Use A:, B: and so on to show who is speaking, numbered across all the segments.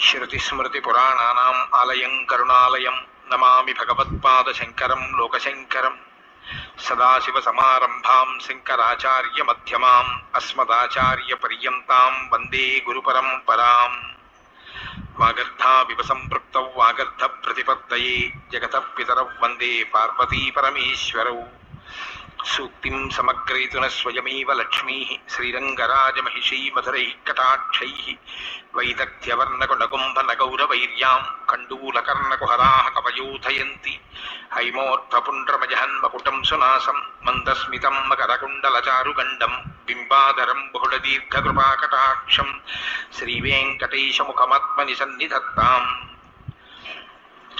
A: శృతిస్మృతిపురాణానాం ఆలయం కరుణాలయం నమామి భగవత్పాదశంకరం లోకశంకరం సదాశివసమారంభాం శంకరాచార్యమధ్యమాం అస్మదాచార్యపర్యంతాం వందే గురుపరంపరాం వాగర్ధావివ సంపృక్తౌ వాగర్ధ ప్రతిపత్తయే జగత పితరౌ వందే పార్వతీ పరమేశ్వరౌ సూక్తిం సమగ్రయతున స్వయమేవ లక్ష్మీ శ్రీరంగరాజమహిషీ మధురైः కటాక్షైः వైదగ్ధ్యవర్ణకుణకుంభనగౌరవైర్యాం కండూలకర్ణకుహరాः కవయోధయంతి హైమోర్థపుండ్రమజహన్మకుటం సునాసం మందస్మితం మకరకుండలచారుగండం బింబాధరం బహుళదీర్ఘకృపాకటాక్షం శ్రీవేంకటేశముఖమాత్మని సన్నిధత్తాం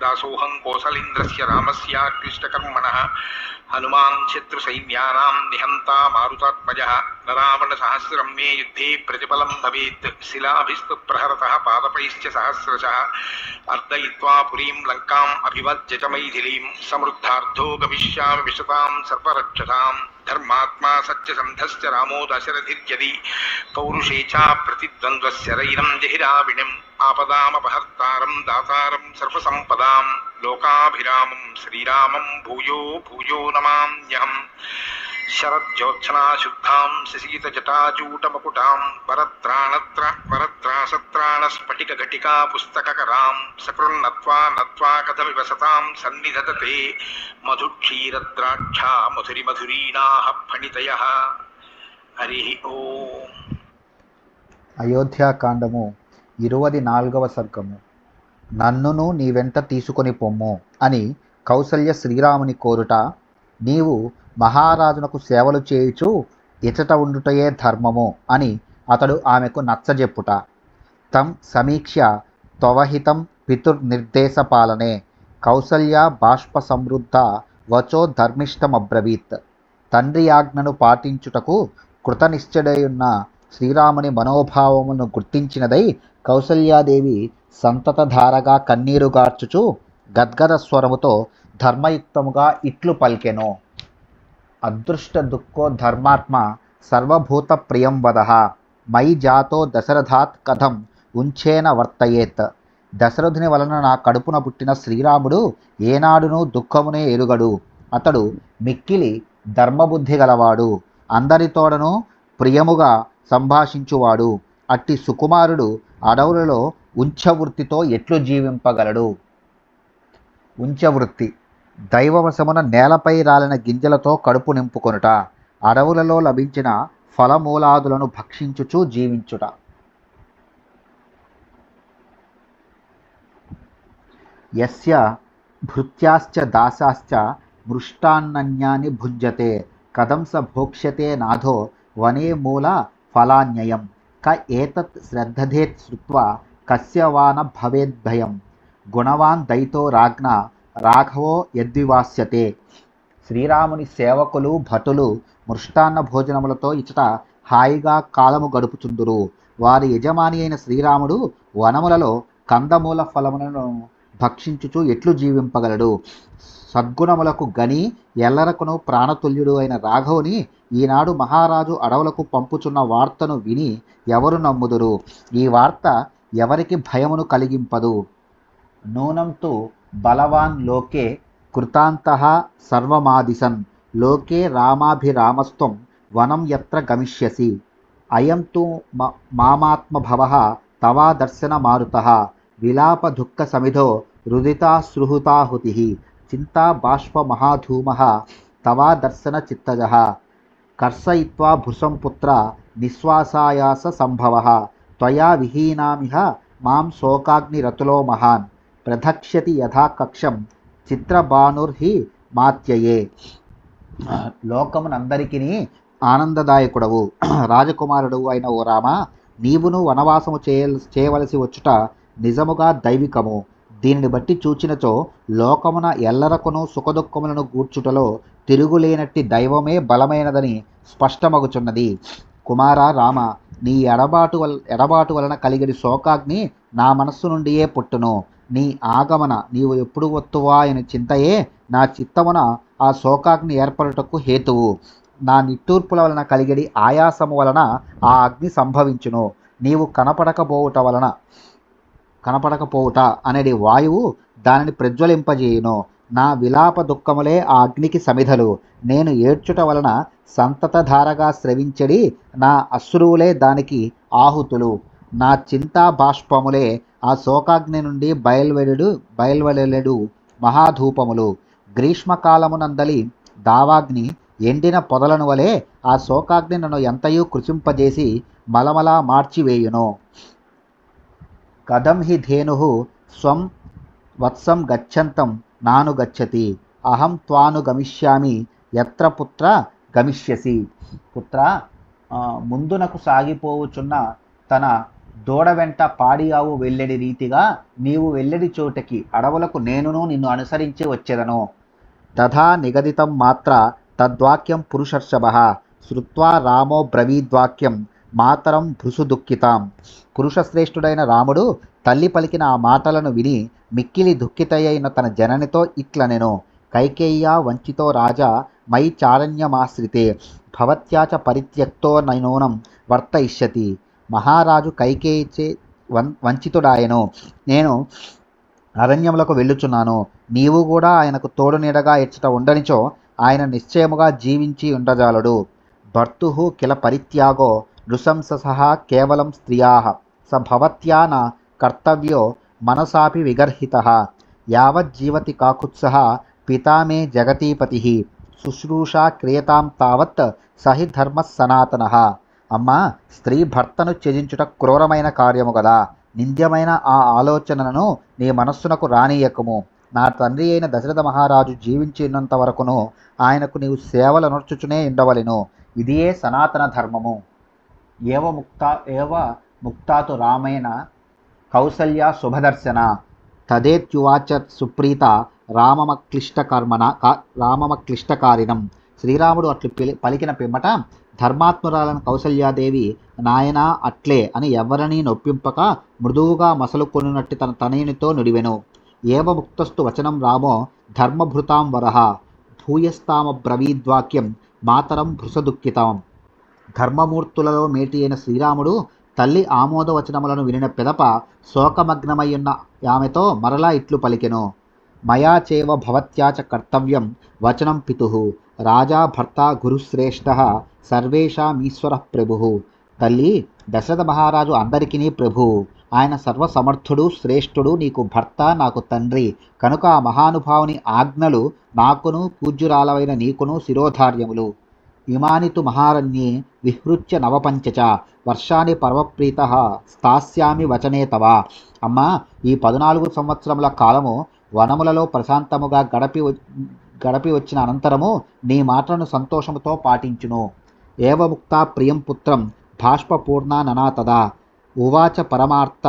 A: దాసోహం కోసలేంద్రస్య రామస్యాక్లిష్టకర్మణ హనుమాన్ శత్రు సైన్యానాం నిహంతా మారుతాత్మజ నరావణ సహస్రం మే యుద్ధే ప్రతిఫలం భవేత్ శిలాభిస్తు ప్రహరత పాదపైశ్చ సహస్రశ అర్దయిత్వా పురీం లంకాం అభివజ్యజ సమృద్ధార్థో గమిష్యామి విశతాం సర్వరక్షసాం ధర్మాత్మా సత్యసంధస్ రామో దశరథిర్యది పౌరుషే చ ప్రతిద్వంద్వస్య రైనం జహిరావిణిం ఆపదామపహర్తారం దాతారం సర్వసంపదాం లోకాభిరామం శ్రీరామం భూయో భూయో నమామ్యహం శరజ్యోత్సనాశుద్ధాం శిశీత జటాజూటమకుటాం వరత్రాణత్ర వరత్రాసత్రాణ స్ఫటిక ఘటికా పుస్తకరాం సకృన్నత్వా నత్వా కథమివ సతాం సన్నిధతతే మధుక్షీరద్రాక్షా మధురి మధురీణాహ ఫణితయ। హరి ఓ।
B: అయోధ్యాకాండము ఇరువది నాలుగవ సర్గము. నన్నును నీ వెంట తీసుకొని పొమ్ము అని కౌసల్య శ్రీరాముని కోరుట నీవు మహారాజునకు సేవలు చేయుచు ఇచట ఉండుటయే ధర్మము అని అతడు ఆమెకు నచ్చజెప్పుట. తం సమీక్ష త్వవహితం పితుర్నిర్దేశపాలనే కౌసల్య బాష్ప సమృద్ధ వచో ధర్మిష్టమబ్రవీత్. తండ్రి ఆజ్ఞను పాటించుటకు కృతనిశ్చడయున్న శ్రీరాముని మనోభావమును గుర్తించినదై కౌసల్యాదేవి సంతతధారగా కన్నీరుగార్చుచు గద్గద స్వరముతో ధర్మయుక్తముగా ఇట్లు పలికెను. అదృష్ట దుఃఖో ధర్మాత్మ సర్వభూత ప్రియం వద. మయి జాతో దశరథాత్ కథం ఉంచేన వర్తయేత్. దశరథుని వలన నా కడుపున పుట్టిన శ్రీరాముడు ఏనాడునూ దుఃఖమునే ఎరుగడు. అతడు మిక్కిలి ధర్మబుద్ధి గలవాడు. అందరితోడను ప్రియముగా సంభాషించువాడు. అట్టి సుకుమారుడు అడవులలో ఉంచవృత్తితో ఎట్లు జీవింపగలడు? ఉంచవృత్తి. దైవవశమున నేలపై రాలిన గింజలతో కడుపు నింపుకొనుట అడవులలో లభించిన ఫలమూలాదులను భక్షించుచూ జీవించుట. యస్య భృత్యాశ్చ దాసాశ్చ మృష్టాన్నన్యాని భుంజతే కదంస భోక్ష్యతే నాథో వనే మూల ఫలాన్యయం క ఏతత్ శ్రద్ధధేత్ శ్రుత్వా కస్యవాన భవేద్భయం. గుణవాన్ దయితో రాజ్ఞ రాఘవో యద్వివాస్యతే. శ్రీరాముని సేవకులు భటులు మృష్టాన్న భోజనములతో ఇచ్చట హాయిగా కాలము గడుపుచుందురు. వారి యజమాని అయిన శ్రీరాముడు వనములలో కందమూల ఫలములను భక్షించుచు ఎట్లు జీవింపగలడు? సద్గుణములకు గని ఎల్లరకును ప్రాణతుల్యుడు అయిన రాఘవుని ఈనాడు మహారాజు అడవులకు పంపుచున్న వార్తను విని ఎవరు నమ్ముదురు? ఈ వార్త ఎవరికి భయమును కలిగింపదు? నూనం తు బలవాన్ లోకే కృతాంత సర్వమాదిశన్. లోకే రామాభిరామస్త్వం వనం ఎత్ర గమిష్యసి. అయం తు మ- మామాత్మభవ తవా దర్శన మారుత విలాప దుఃఖ సమిధో రుదితా సృహుతాహుతి. చింతా బాష్ప మహాధూమ తవా దర్శన చిత్తజ కర్షయిత్వా భృశం ప్రదక్ష్యతి నిశ్వాసాయాస సంభవ ప్రధక్ష్యతి యథా కక్షం. మాత్యయే. లోకమునందరికీ ఆనందదాయకుడవు. రాజకుమారుడు అయిన ఓ రామ నీవును వనవాసము చేయ చేయవలసి వచ్చుట నిజముగా దైవికము. దీనిని బట్టి చూచినచో లోకమున ఎల్లరకును సుఖదుఖములను గూర్చుటలో తిరుగులేనట్టి దైవమే బలమైనదని స్పష్టమగుచున్నది. కుమార రామ నీ ఎడబాటు వల్ ఎడబాటు వలన కలిగిన శోకాగ్ని నా మనస్సు నుండియే పుట్టును. నీ ఆగమన నీవు ఎప్పుడు వత్తువా అని చింతయే నా చిత్తమున ఆ శోకాగ్ని ఏర్పడుటకు హేతువు. నా నిట్టూర్పుల వలన కలిగడి ఆయాసము వలన ఆ అగ్ని సంభవించును. నీవు కనపడకపోవుట వలన కనపడకపోవుట అనేది వాయువు దానిని ప్రజ్వలింపజేయును. నా విలాప దుఃఖములే ఆ అగ్నికి సమిధలు. నేను ఏడ్చుట వలన సంతతధారగా స్రవించడి నా అశ్రువులే దానికి ఆహుతులు. నా చింతా బాష్పములే ఆ శోకాగ్ని నుండి బయల్వెడు బయల్వెడెడు మహాధూపములు. గ్రీష్మకాలమునందలి దావాగ్ని ఎండిన పొదలను వలె ఆ శోకాగ్ని నన్ను ఎంతయూ కృషింపజేసి మలమలా మార్చివేయును. కథం హి ధేను స్వం వత్సం గచ్చంతం నాను గచ్చతి. అహం త్వాను గమిష్యామి ఎత్ర పుత్ర గమిష్యసి. పుత్ర ముందునకు సాగిపోవుచున్న తన దూడ వెంట పాడియావు వెళ్ళడి రీతిగా నీవు వెళ్ళడి చోటకి అడవులకు నేనును నిన్ను అనుసరించి వచ్చేదను. తథా నిగదితం మాత్ర తద్వాక్యం పురుషర్షభ. శృత్వా రామో బ్రవీద్వాక్యం మాతరం భృసు దుఃఖితాం పురుషశ్రేష్ఠుడైన రాముడు తల్లి పలికిన ఆ మాటలను విని మిక్కిలి దుఃఖితయైన తన జననితో ఇట్లనెను కైకేయ్యా వంచితో రాజా మై చారణ్యమాశ్రితే భవత్యాచ పరిత్యక్తో నైనూనం వర్తయిష్యతి. మహారాజు కైకేయిచే వం వంచితుడాయను. నేను అరణ్యములకు వెళ్ళుచున్నాను. నీవు కూడా ఆయనకు తోడు నీడగా ఇచ్చట ఉండనిచో ఆయన నిశ్చయముగా జీవించి ఉండజాలడు. భర్తు కిల పరిత్యాగో నృశంస సహా కేవలం స్త్రియా. స భవత్యాన కర్తవ్యో మనసాపి విగర్హిత. యావజ్జీవతి కాకుత్సహ పితా మే జగతీపతి. శుశ్రూషా క్రియతాం తావత్ సహి ధర్మ సనాతన. అమ్మా స్త్రీ భర్తను త్యజించుట క్రూరమైన కార్యము కదా నింద్యమైన ఆ ఆలోచనలను నీ మనస్సునకు రానియకము. నా తండ్రి అయిన దశరథ మహారాజు జీవించినంత వరకును ఆయనకు నీవు సేవలు నొర్చుచునే ఉండవలెను. ఇదియే సనాతన ధర్మము. ఏవ ముక్త ఏవ ముక్తాతు రామేణ కౌసల్య శుభదర్శన. తదేత్యువాచ సుప్రీత రామమక్లిష్టకర్మణ కా రామమక్లిష్టకారిణం. శ్రీరాముడు అట్లు పలికిన పిమ్మట ధర్మాత్మురాలను కౌసల్యాదేవి నాయనా అట్లే అని ఎవరినీ నొప్పింపక మృదువుగా మసలుకొనున్నట్టు తన తనయునితో నుడివెను. ఏవముక్తస్తు వచనం రామో ధర్మభృతాం వరహ భూయస్తామబ్రవీద్వాక్యం మాతరం భృసదుఃఖితాం ధర్మమూర్తులలో మేటి అయిన శ్రీరాముడు తల్లి ఆమోదవచనములను వినిన పిదప శోకమగ్నమయ్యున్న ఆమెతో మరలా ఇట్లు పలికెను. మయా చేవ కర్తవ్యం వచనం పితు రాజా భర్త గురుశ్రేష్ఠ సర్వేషామీశ్వర ప్రభు తల్లి దశరథ మహారాజు అందరికీ ప్రభు. ఆయన సర్వసమర్థుడు శ్రేష్ఠుడు నీకు భర్త నాకు తండ్రి. కనుక ఆ మహానుభావుని ఆజ్ఞలు నాకును పూజ్యురాలవైన నీకును శిరోధార్యములు. ఇమానితు మహారణ్యే విహృత్య నవపంచచ. వర్షాన్ని పర్వప్రీత స్థాస్యామి వచనే తవ. అమ్మా ఈ పద్నాలుగు సంవత్సరముల కాలము వనములలో ప్రశాంతముగా గడపి గడపి వచ్చిన అనంతరము నీ మాటలను సంతోషముతో పాటించును. ఏవముక్త ప్రియం పుత్రం బాష్పపూర్ణ ననాతదా ఉవాచ పరమార్థ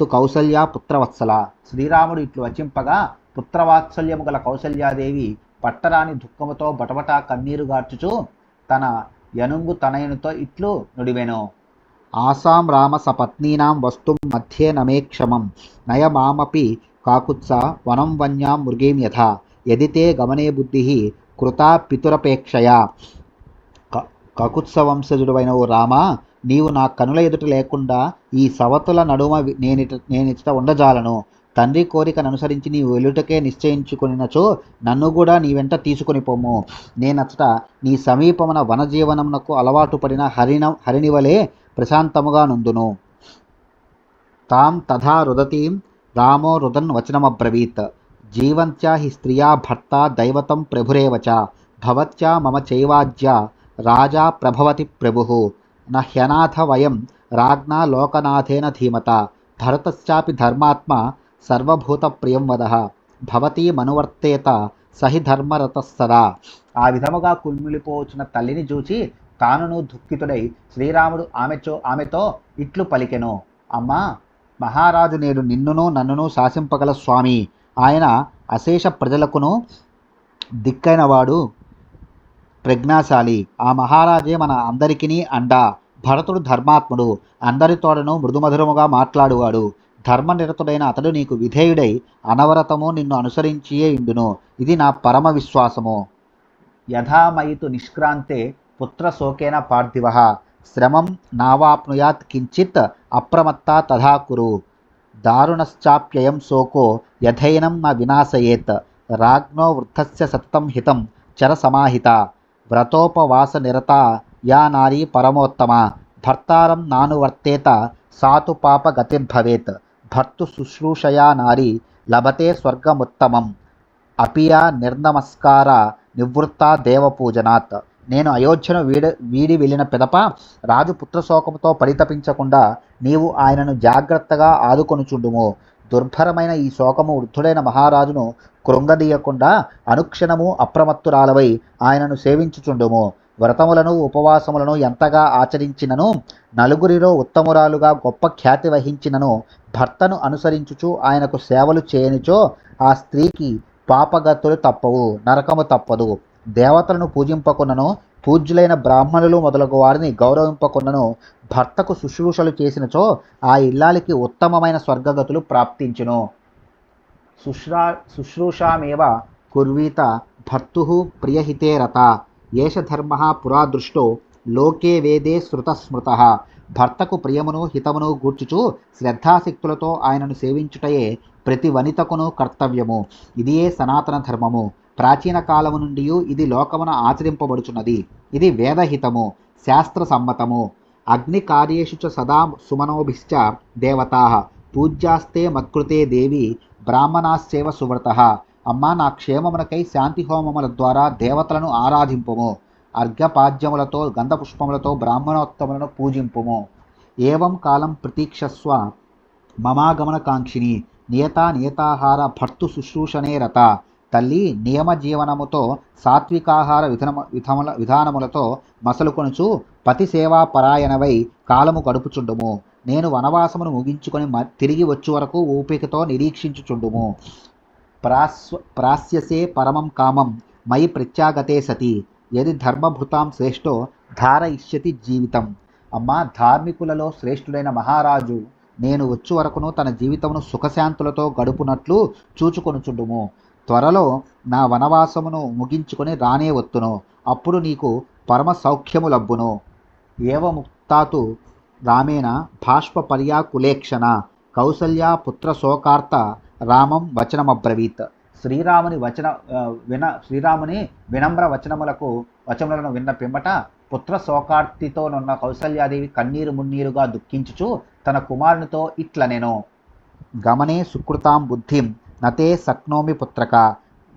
B: తు కౌసల్య పుత్రవత్సల. శ్రీరాముడు ఇట్లు వచింపగా పుత్రవాత్సల్యము గల కౌసల్యాదేవి పట్టరాని దుఃఖముతో బటబటా కన్నీరు గార్చుచు తన యనుంగు తనయునితో ఇట్లు నుడివెను. ఆసాం రామ సపత్నీనాం వస్తుం మధ్యే నమే క్షమం. నయమామపి కాకుత్స వనం వన్యాం మృగేం యథా యదితే గమనే బుద్ధి కృతా పితురపేక్షయా. కకుత్స వంశజుడు అయిన ఓ రామ నీవు నా కనుల ఎదుట లేకుండా ఈ సవతుల నడుమ నేనిట నేనిట ఉండజాలను. తండ్రి కోరికను అనుసరించి నీవు వెలుటకే నిశ్చయించుకునినచో నన్ను కూడా నీ వెంట తీసుకుని పొమ్ము నేనచ్చట నీ సమీపమున వనజీవనమునకు అలవాటు పడిన హరిణ హరిణివలే ప్రశాంతముగా నుందును. తాం తథా రుదతీం రామో రుదన్ వచనమబ్రవీత్. జీవంత్యా హి స్త్రియా భర్త దైవతం ప్రభురేవచ. భవత్యా మమ చైవాజ్య. రాజా ప్రభవతి ప్రభు. న హ్యనాథ వయం రాజ్ఞా లోకనాథేన ధీమత. భరతశ్చాపి ధర్మాత్మ సర్వభూత ప్రియం వద. భవతీ మనువర్తేత సహి ధర్మరతస్తదా ఆ విధముగా కుమిలిపోవచ్చిన తల్లిని చూచి తానును దుఃఖితుడై శ్రీరాముడు ఆమెచో ఆమెతో ఇట్లు పలికెను. అమ్మా మహారాజు నేను నిన్నును నన్నును శాసింపగల స్వామి. ఆయన అశేష ప్రజలకును దిక్కైనవాడు. ప్రజ్ఞాశాలి. ఆ మహారాజే మన అందరికిని అండా. భరతుడు ధర్మాత్ముడు. అందరితోడను మృదుమధురముగా మాట్లాడువాడు. ధర్మనిరతుడైన అతడు నీకు విధేయుడై అనవరతము నిన్ను అనుసరించియే ఇండును ఇది నా పరమ విశ్వాసము. యథామయితు నిష్క్రాంతే పుత్రశోకేన పార్థివ. శ్రమం నావాప్నుయాత్ కించిత్ అప్రమత్తా తథా కురు. దారుణశ్చాప్యయం శోకో యథైనం న వినాశయేత్. రాజ్ఞో వృద్ధస్య సతతం హితం చర సమాహిత. వ్రతోపవాస నిరత యా నారీ పరమోత్తమ భర్తారం నానువర్తేత సాతు పాప గతిర్భవేత్ భర్తు శుశ్రూషయా నారీ లభతే స్వర్గముత్తమం అపియా నిర్నమస్కార నివృత్త దేవపూజనాత్. నేను అయోధ్యను వీడి వీడి వెళ్ళిన పిదప రాజు పుత్రశోకముతో పరితపించకుండా నీవు ఆయనను జాగ్రత్తగా ఆదుకొనుచుండుము. దుర్భరమైన ఈ శోకము వృద్ధుడైన మహారాజును కృంగదీయకుండా అనుక్షణము అప్రమత్తురాలవై ఆయనను సేవించుచుండుము. వ్రతములను ఉపవాసములను ఎంతగా ఆచరించినను నలుగురిలో ఉత్తమురాలుగా గొప్ప ఖ్యాతి వహించినను భర్తను అనుసరించుచు ఆయనకు సేవలు చేయనిచో ఆ స్త్రీకి పాపగతులు తప్పవు నరకము తప్పదు. దేవతలను పూజింపకున్నను పూజ్యులైన బ్రాహ్మణులు మొదలగు వారిని గౌరవింపకున్నను భర్తకు శుశ్రూషలు చేసినచో ఆ ఇల్లాలికి ఉత్తమమైన స్వర్గగతులు ప్రాప్తించును. శుశ్రా శుశ్రూషామేవ కుర్వీత భర్తు ప్రియహితే రత ఏష ధర్మ పురా దృష్టో లోకే వేదే శృతస్మృత భర్తకు ప్రియమును హితమును గూర్చుచు శ్రద్ధాశక్తులతో ఆయనను సేవించుటయే ప్రతి వనితకును కర్తవ్యము. ఇదియే సనాతన ధర్మము. ప్రాచీన కాలము నుండి ఇది లోకమున ఆచరింపబడుచున్నది. ఇది వేదహితము శాస్త్ర సమ్మతము అగ్ని కార్యేషు చ సదా సుమనోభిశ్చ దేవతా. పూజ్యాస్తే మత్కృతే దేవి బ్రాహ్మణాశ్చేవ సువ్రత. అమ్మా నా క్షేమమునకై శాంతి హోమముల ద్వారా దేవతలను ఆరాధింపుము. అర్ఘపాద్యములతో గంధపుష్పములతో బ్రాహ్మణోత్తములను పూజింపుము. ఏవం కాలం ప్రతీక్షస్వ మమాగమనకాంక్షిణి నియత నియతాహార భర్తు శుశ్రూషణే రత. తల్లి నియమ జీవనముతో సాత్వికాహార విధనము విధముల విధానములతో మసలుకొనుచు పతి సేవా పరాయణవై కాలము గడుపుచుండుము. నేను వనవాసమును ముగించుకొని మ- తిరిగి వచ్చే వరకు ఓపికతో నిరీక్షించుచుండుము. ప్రాస్వ ప్రాస్యసే పరమం కామం మయి ప్రత్యాగతే సతి. యది ధర్మభృతాం శ్రేష్టో ధారయిష్యతి జీవితం. అమ్మా ధార్మికులలో శ్రేష్ఠుడైన మహారాజు నేను వచ్చు వరకును తన జీవితమును సుఖశాంతులతో గడుపునట్లు చూచుకొనుచుండుము. త్వరలో నా వనవాసమును ముగించుకొని రానే వత్తును. అప్పుడు నీకు పరమ సౌఖ్యము లబ్బును. ఏవముక్తాతు రామేణ భాష్ప పర్యాకులేక్షణ కౌసల్యా పుత్ర శోకార్త రామం వచనమబ్రవీత్. శ్రీరాముని వచన విన శ్రీరాముని వినమ్ర వచనములకు వచనములను విన్న పిమ్మట పుత్ర శోకార్తితోనున్న కౌసల్యాదేవి కన్నీరు మున్నీరుగా దుఃఖించుచు తన కుమారునితో ఇట్లనెను. గమనే సుకృతాం బుద్ధిం నతే శక్నోమి పుత్రక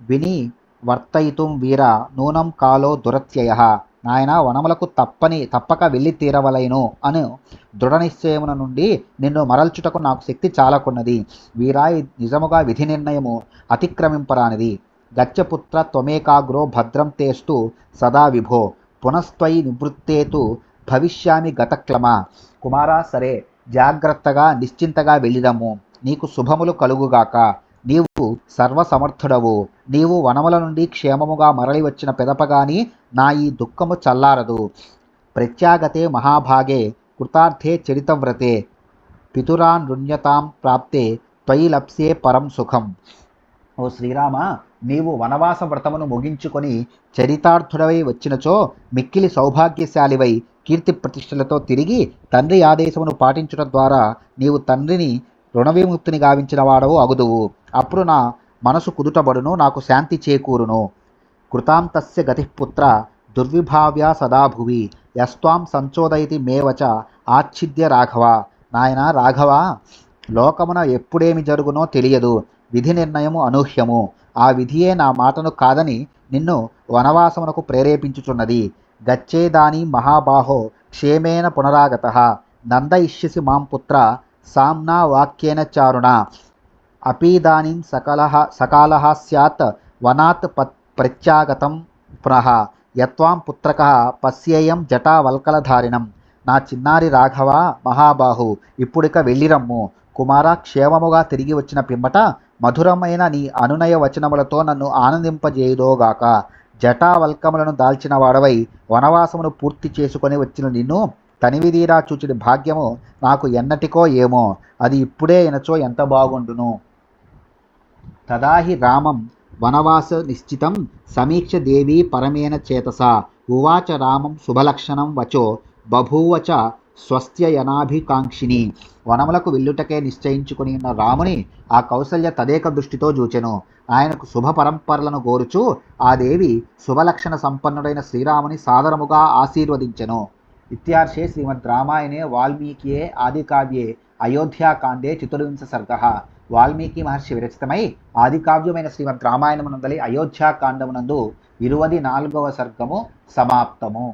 B: విని వర్తయితుం వీర నూనం కాలో దురత్యయ. నాయన వనములకు తప్పని తప్పక వెళ్ళి తీరవలైను అను దృఢ నిశ్చయమున నుండి నిన్ను మరల్చుటకు నాకు శక్తి చాలకున్నది. వీరా నిజముగా విధి నిర్ణయము అతిక్రమింపరానిది. గచ్చపుత్ర త్వమేకాగ్రో భద్రం తేస్తు సదా విభో. పునస్త్వయి నివృత్తేతు భవిష్యామి గతక్లమ. కుమారా సరే జాగ్రత్తగా నిశ్చింతగా వెళ్ళిదము. నీకు శుభములు కలుగుగాక. నీవు సర్వసమర్థుడవు. నీవు వనముల నుండి క్షేమముగా మరలి వచ్చిన పెదపగాని నా ఈ దుఃఖము చల్లారదు. ప్రత్యాగతే మహాభాగే కృతార్థే చరితవ్రతే. పితురానృణ్యతాం ప్రాప్తే త్వయి లప్సే పరం సుఖం. ఓ శ్రీరామ నీవు వనవాస వ్రతమును ముగించుకొని చరితార్థుడవై వచ్చినచో మిక్కిలి సౌభాగ్యశాలివై కీర్తి ప్రతిష్టలతో తిరిగి తండ్రి ఆదేశమును పాటించడం ద్వారా నీవు తండ్రిని రుణవిముక్తిని గావించిన వాడవు అగుదువు. అప్పుడు నా మనసు కుదుటబడును నాకు శాంతి చేకూరును. కృతాంతస్య గతిపుత్ర దుర్విభావ్య సదాభువి యస్వాం సంచోదయతి మేవచ ఆచ్ఛిద్య రాఘవ. నాయన రాఘవ లోకమున ఎప్పుడేమి జరుగునో తెలియదు. విధి నిర్ణయము అనూహ్యము. ఆ విధియే నా మాటను కాదని నిన్ను వనవాసమునకు ప్రేరేపించుచున్నది. గచ్చేదాని మహాబాహో క్షేమేన పునరాగత. నంద ఇష్యసి మాం పుత్ర సామ్నా వాక్యేన చారుణ. అపీదానీం సకలః సకాలः స్యాత్ వనాత్ పత్ ప్రత్యాగతం పునః. యత్వాం పుత్రక పశ్యేయం జటావల్కలధారిణం నా చిన్నారి రాఘవ మహాబాహు ఇప్పుడిక వెళ్ళిరమ్ము. కుమార క్షేమముగా తిరిగి వచ్చిన పిమ్మట మధురమైన నీ అనునయ వచనములతో నన్ను ఆనందింపజేయుదోగాక. జటావల్కములను దాల్చిన వాడవై వనవాసమును పూర్తి చేసుకొని వచ్చిన నిన్ను తనివిదీరా చూచుడి భాగ్యము నాకు ఎన్నటికో ఏమో. అది ఇప్పుడే ఎనచో ఎంత బాగుండును? తదాహి రామం వనవాస నిశ్చితం సమీక్ష దేవీ పరమేణ చేతసా. ఉవాచ రామం శుభలక్షణం వచో బభూవచ స్వస్త్యయనాభికాంక్షిని వనములకు వెల్లుటకే నిశ్చయించుకుని ఉన్న రాముని ఆ కౌసల్య తదేక దృష్టితో చూచెను. ఆయనకు శుభ పరంపరలను కోరుచు ఆ దేవి శుభలక్షణ సంపన్నుడైన శ్రీరాముని సాదరముగా ఆశీర్వదించెను. ఇత్యార్షే శ్రీమద్ రామాయణే వాల్మీకియే ఆదికావ్యే అయోధ్యాకాండే చతుర్వింశ సర్గ వాల్మీకి మహర్షి విరచితమై ఆదికావ్యమైన శ్రీమద్ రామాయణమునందలి అయోధ్యాకాండమునందు ఇరువది నాలుగవ సర్గము సమాప్తము